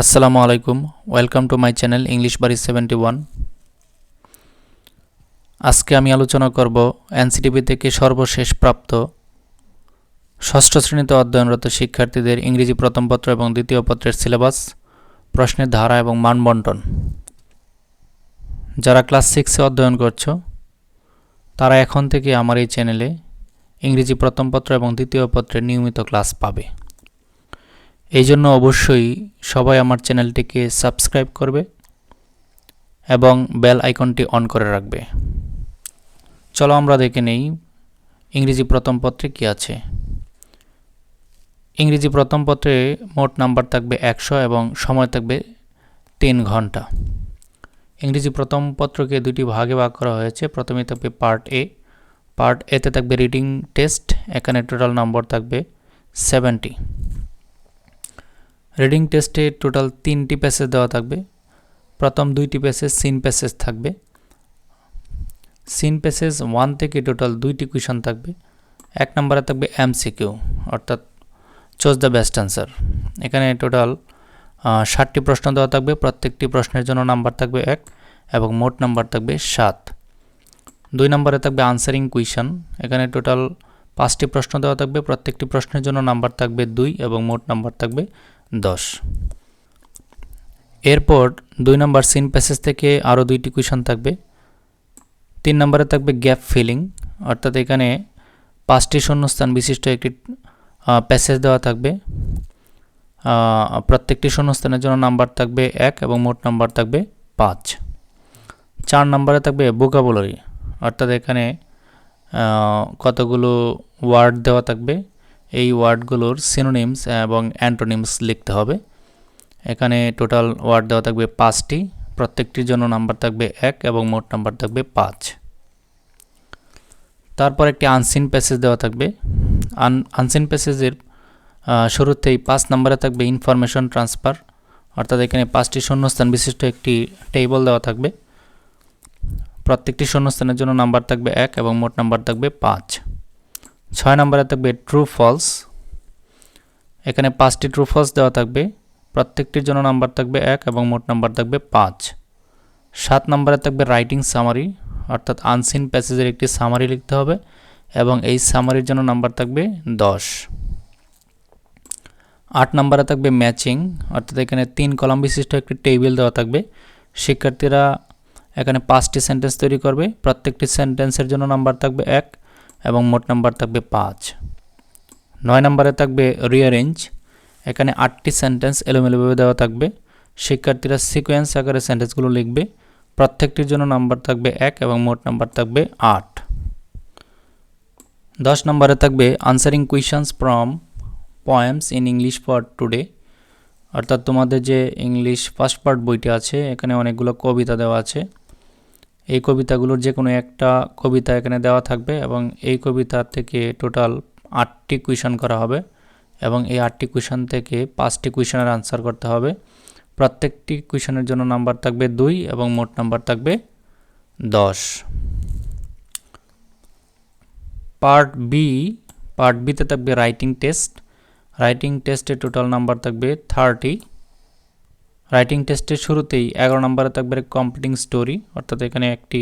আসসালামু আলাইকুম। Welcome to my channel English বাড়ি সেভেন্টি ওয়ান আজকে আমি আলোচনা করব এনসিটিভি থেকে সর্বশেষ প্রাপ্ত ষষ্ঠ শ্রেণীতে অধ্যয়নরত শিক্ষার্থীদের ইংরেজি প্রথম পত্র এবং দ্বিতীয় পত্রের সিলেবাস, প্রশ্নের ধারা এবং মানবন্টন। যারা ক্লাস সিক্সে অধ্যয়ন করছ, তারা এখন থেকে আমার এই চ্যানেলে ইংরেজি প্রথম পত্র এবং দ্বিতীয় পত্রের নিয়মিত ক্লাস পাবে। এই জন্য অবশ্যই সবাই আমার চ্যানেলটিকে সাবস্ক্রাইব করবে এবং বেল আইকনটি অন করে রাখবে। চলো আমরা দেখে নেই ইংরেজি প্রথম পত্রে কী আছে। ইংরেজি প্রথম পত্রে মোট নাম্বার থাকবে একশো এবং সময় থাকবে তিন ঘণ্টা। ইংরেজি প্রথম পত্রকে দুটি ভাগে ভাগ করা হয়েছে। প্রথমে থাকবে পার্ট এ। পার্ট এতে থাকবে রিডিং টেস্ট। এখানে টোটাল নম্বর থাকবে সেভেন্টি। রিডিং টেস্টে টোটাল তিনটি প্যাসেজ দেওয়া থাকবে। প্রথম দুইটি প্যাসেজ সিন প্যাসেজ থাকবে। সিন প্যাসেজ ওয়ান থেকে টোটাল দুইটি কুয়েশন থাকবে। এক নম্বরে থাকবে এমসিকিউ, অর্থাৎ চোজ দ্য বেস্ট অ্যান্সার। এখানে টোটাল ষাটটি প্রশ্ন দেওয়া থাকবে। প্রত্যেকটি প্রশ্নের জন্য নাম্বার থাকবে এক এবং মোট নাম্বার থাকবে সাত। দুই নম্বরে থাকবে আনসারিং কুইশন এখানে টোটাল পাঁচটি প্রশ্ন দেওয়া থাকবে। প্রত্যেকটি প্রশ্নের জন্য নাম্বার থাকবে দুই এবং মোট নাম্বার থাকবে দশ। এরপর দুই নম্বর সিন প্যাসেজ থেকে আরও দুইটি কুয়েশন থাকবে। তিন নম্বরে থাকবে গ্যাপ ফিলিং অর্থাৎ এখানে পাঁচটি শূন্যস্থান বিশিষ্ট একটি প্যাসেজ দেওয়া থাকবে। প্রত্যেকটি শূন্যস্থানের জন্য নাম্বার থাকবে এক এবং মোট নাম্বার থাকবে পাঁচ। চার নম্বরে থাকবে বোকাবুলারি অর্থাৎ এখানে কতগুলো ওয়ার্ড দেওয়া থাকবে। এই ওয়ার্ডগুলোর সিনোনিমস এবং অ্যান্টোনিমস লিখতে হবে। এখানে টোটাল ওয়ার্ড দেওয়া থাকবে পাঁচটি, প্রত্যেকটির জন্য নাম্বার থাকবে এক এবং মোট নাম্বার থাকবে পাঁচ। তারপর একটি আনসিন প্যাসেজ দেওয়া থাকবে। আন আনসিন প্যাসেজের শুরুতেই পাঁচ নম্বরে থাকবে ইনফরমেশন ট্রান্সফার অর্থাৎ এখানে পাঁচটি শূন্যস্থান বিশিষ্ট একটি টেবল দেওয়া থাকবে। প্রত্যেকটি শূন্যস্থানের জন্য নাম্বার থাকবে এক এবং মোট নাম্বার থাকবে পাঁচ। ছয় নম্বরে থাকবে ট্রু ফলস এখানে পাঁচটি ট্রু ফলস দেওয়া থাকবে। প্রত্যেকটির জন্য নাম্বার থাকবে এক এবং মোট নাম্বার থাকবে পাঁচ। সাত নম্বরে থাকবে রাইটিং সামারি অর্থাৎ আনসিন প্যাসেজের একটি সামারি লিখতে হবে এবং এই সামারির জন্য নাম্বার থাকবে দশ। আট নম্বরে থাকবে ম্যাচিং অর্থাৎ এখানে তিন কলাম বিশিষ্ট একটি টেবিল দেওয়া থাকবে। শিক্ষার্থীরা এখানে পাঁচটি সেন্টেন্স তৈরি করবে। প্রত্যেকটি সেন্টেন্সের জন্য নাম্বার থাকবে এক এবং মোট নাম্বার থাকবে পাঁচ। নয় নম্বরে থাকবে রিয়ারেঞ্জ এখানে আটটি সেন্টেন্স এলোমেলোভাবে দেওয়া থাকবে। শিক্ষার্থীরা সিকোয়েন্স আকারে সেন্টেন্সগুলো লিখবে। প্রত্যেকটির জন্য নাম্বার থাকবে এক এবং মোট নাম্বার থাকবে আট। দশ নম্বরে থাকবে answering questions from poems in English for today অর্থাৎ তোমাদের যে ইংলিশ ফার্স্ট পার্ট বইটি আছে, এখানে অনেকগুলো কবিতা দেওয়া আছে। এই কবিতাগুলোর যে কোনো একটা কবিতা এখানে দেওয়া থাকবে এবং এই কবিতা থেকে টোটাল আটটি কুয়েশন করা হবে এবং এই আটটি কুয়েশন থেকে পাঁচটি কুয়েশনের আনসার করতে হবে। প্রত্যেকটি কুয়েশনের জন্য নাম্বার থাকবে দুই এবং মোট নাম্বার থাকবে দশ। পার্ট বি পার্ট বিতে থাকবে রাইটিং টেস্ট রাইটিং টেস্টে টোটাল নাম্বার থাকবে থার্টি রাইটিং টেস্টের শুরুতেই এগারো নম্বরে থাকবে কমপ্লিটিং স্টোরি অর্থাৎ এখানে একটি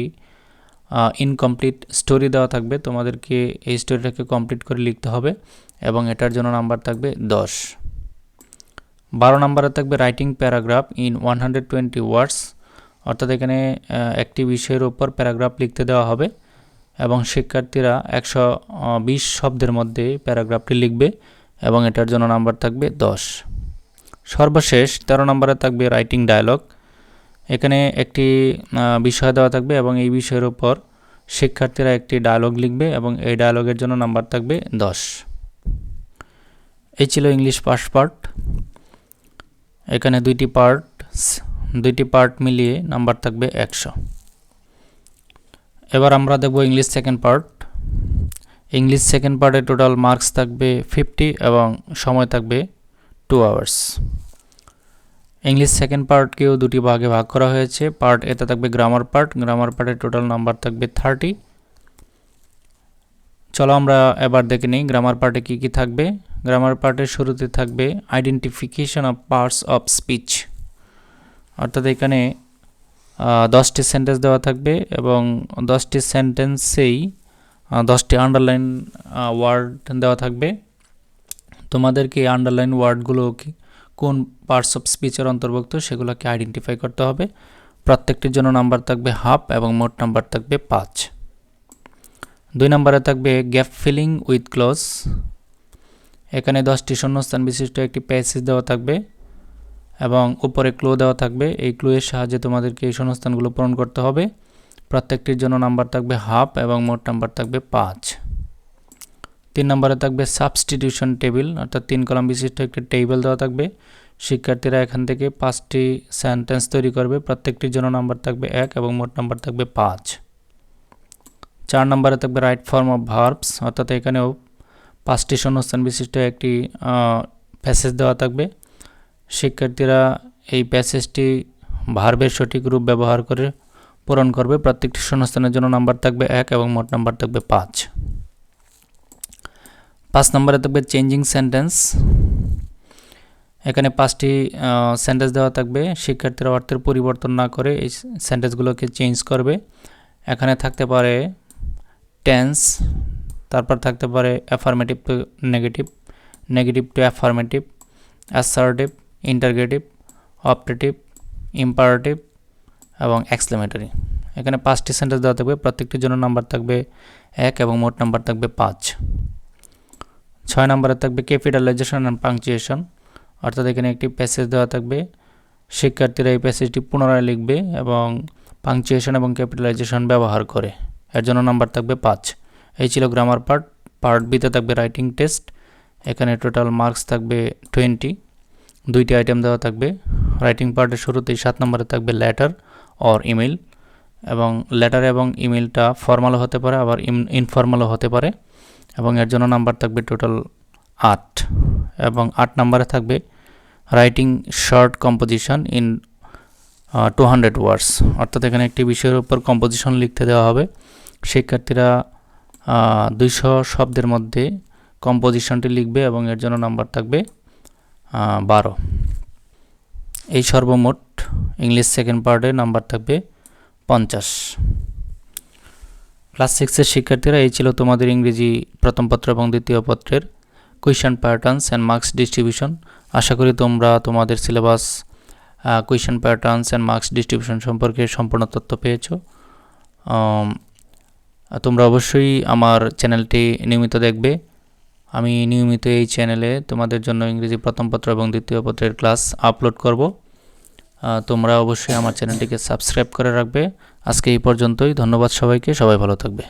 ইনকমপ্লিট স্টোরি দেওয়া থাকবে। তোমাদেরকে এই স্টোরিটাকে কমপ্লিট করে লিখতে হবে এবং এটার জন্য নাম্বার থাকবে দশ। বারো নম্বরে থাকবে writing paragraph in one hundred twenty words অর্থাৎ এখানে একটি বিষয়ের ওপর প্যারাগ্রাফ লিখতে দেওয়া হবে এবং শিক্ষার্থীরা একশো বিশ শব্দের মধ্যে প্যারাগ্রাফটি লিখবে এবং এটার জন্য নাম্বার থাকবে দশ। সর্বশেষ তেরো নম্বরে থাকবে রাইটিং ডায়ালগ। এখানে একটি বিষয় দেওয়া থাকবে এবং এই বিষয়ের উপর শিক্ষার্থীরা একটি ডায়লগ লিখবে এবং এই ডায়লগের জন্য নাম্বার থাকবে দশ। এই ছিল ইংলিশ ফার্স্ট পার্ট। এখানে দুইটি পার্ট দুইটি পার্ট মিলিয়ে নাম্বার থাকবে একশো। এবার আমরা দেখব English second part. English second পার্টে টোটাল মার্কস থাকবে ফিফটি এবং সময় থাকবে টু আওয়ার্স ইংলিশ সেকেন্ড পার্টকেও দুটি ভাগে ভাগ করা হয়েছে। পার্ট এতে থাকবে গ্রামার পার্ট গ্রামার পার্টের টোটাল নাম্বার থাকবে থার্টি চলো আমরা এবার দেখে নিই গ্রামার পার্টে কী কী থাকবে। গ্রামার পার্টের শুরুতে থাকবে identification of parts of speech অর্থাৎ এখানে দশটি সেন্টেন্স দেওয়া থাকবে এবং দশটি সেন্টেন্সেই দশটি আন্ডারলাইন ওয়ার্ড দেওয়া থাকবে। তোমাদেরকে এই আন্ডারলাইন ওয়ার্ডগুলো কোন পার্টস অফ স্পিচের অন্তর্ভুক্ত সেগুলোকে আইডেন্টিফাই করতে হবে। প্রত্যেকটির জন্য নাম্বার থাকবে হাফ এবং মোট নাম্বার থাকবে পাঁচ। দুই নম্বরে থাকবে গ্যাপ ফিলিং উইথ ক্লোজ এখানে দশটি শূন্যস্থান বিশিষ্ট একটি প্যাসেজ দেওয়া থাকবে এবং উপরে ক্লো দেওয়া থাকবে। এই ক্লুয়ের সাহায্যে তোমাদেরকে এই শূন্যস্থানগুলো পূরণ করতে হবে। প্রত্যেকটির জন্য নাম্বার থাকবে হাফ এবং মোট নাম্বার থাকবে পাঁচ। তিন নম্বরে থাকবে সাবস্টিটিউশন টেবিল অর্থাৎ তিন কলাম বিশিষ্ট একটি টেবিল দেওয়া থাকবে। শিক্ষার্থীরা এখান থেকে পাঁচটি সেন্টেন্স তৈরি করবে। প্রত্যেকটির জন্য নাম্বার থাকবে এক এবং মোট নাম্বার থাকবে পাঁচ। চার নম্বরে থাকবে রাইট ফর্ম অফ ভার্বস অর্থাৎ এখানেও পাঁচটি শূন্যস্থান বিশিষ্ট একটি প্যাসেজ দেওয়া থাকবে। শিক্ষার্থীরা এই প্যাসেজটি ভার্বের সঠিক রূপ ব্যবহার করে পূরণ করবে। প্রত্যেকটি শূন্যস্থানের জন্য নাম্বার থাকবে এক এবং মোট নাম্বার থাকবে পাঁচ। পাঁচ নম্বরে থাকবে চেঞ্জিং সেন্টেন্স এখানে পাঁচটি সেন্টেন্স দেওয়া থাকবে। শিক্ষার্থীরা অর্থের পরিবর্তন না করে এই সেন্টেন্সগুলোকে চেঞ্জ করবে। এখানে থাকতে পারে টেন্স তারপর থাকতে পারে affirmative to negative negative to affirmative assertive interrogative operative imperative এবং এক্সক্লেমেটরি এখানে পাঁচটি সেন্টেন্স দেওয়া থাকবে। প্রত্যেকটির জন্য নাম্বার থাকবে এক এবং মোট নাম্বার থাকবে পাঁচ। ছয় নম্বরে থাকবে ক্যাপিটালাইজেশন অ্যান্ড পাংচুয়েশন অর্থাৎ এখানে একটি প্যাসেজ দেওয়া থাকবে। শিক্ষার্থীরা এই প্যাসেজটি পুনরায় লিখবে এবং পাংচুয়েশন এবং ক্যাপিটালাইজেশন ব্যবহার করে। এর জন্য নাম্বার থাকবে পাঁচ। এই ছিল গ্রামার পার্ট পার্ট বিতে থাকবে রাইটিং টেস্ট এখানে টোটাল মার্কস থাকবে টোয়েন্টি দুইটি আইটেম দেওয়া থাকবে। রাইটিং পার্টের শুরুতেই সাত নম্বরে থাকবে লেটার অর ইমেল এবং লেটার এবং ইমেলটা ফর্মালও হতে পারে, আবার ইনফর্মালও হতে পারে। এবং এর জন্য নাম্বার থাকবে টোটাল আট এবং আট নাম্বারে থাকবে writing short composition in two hundred words অর্থাৎ এখানে একটি বিষয়ের উপর কম্পোজিশন লিখতে দেওয়া হবে। শিক্ষার্থীরা দুইশো শব্দের মধ্যে কম্পোজিশনটি লিখবে এবং এর জন্য নাম্বার থাকবে বারো। এই সর্বমোট ইংলিশ সেকেন্ড পার্টে নাম্বার থাকবে পঞ্চাশ। ক্লাস সিক্সের শিক্ষার্থীরা, এই ছিল তোমাদের ইংরেজি প্রথম পত্র এবং দ্বিতীয় পত্রের question patterns and marks distribution আশা করি তোমরা তোমাদের syllabus question patterns and marks distribution সম্পর্কে সম্পূর্ণ তথ্য পেয়েছ। তোমরা অবশ্যই আমার চ্যানেলটি নিয়মিত দেখবে। আমি নিয়মিত এই চ্যানেলে তোমাদের জন্য ইংরেজি প্রথম পত্র এবং দ্বিতীয় পত্রের ক্লাস আপলোড করব। তোমরা অবশ্যই আমার চ্যানেলটিকে সাবস্ক্রাইব করে রাখবে। আজকে এই পর্যন্তই। ধন্যবাদ সবাইকে। সবাই ভালো থাকবে।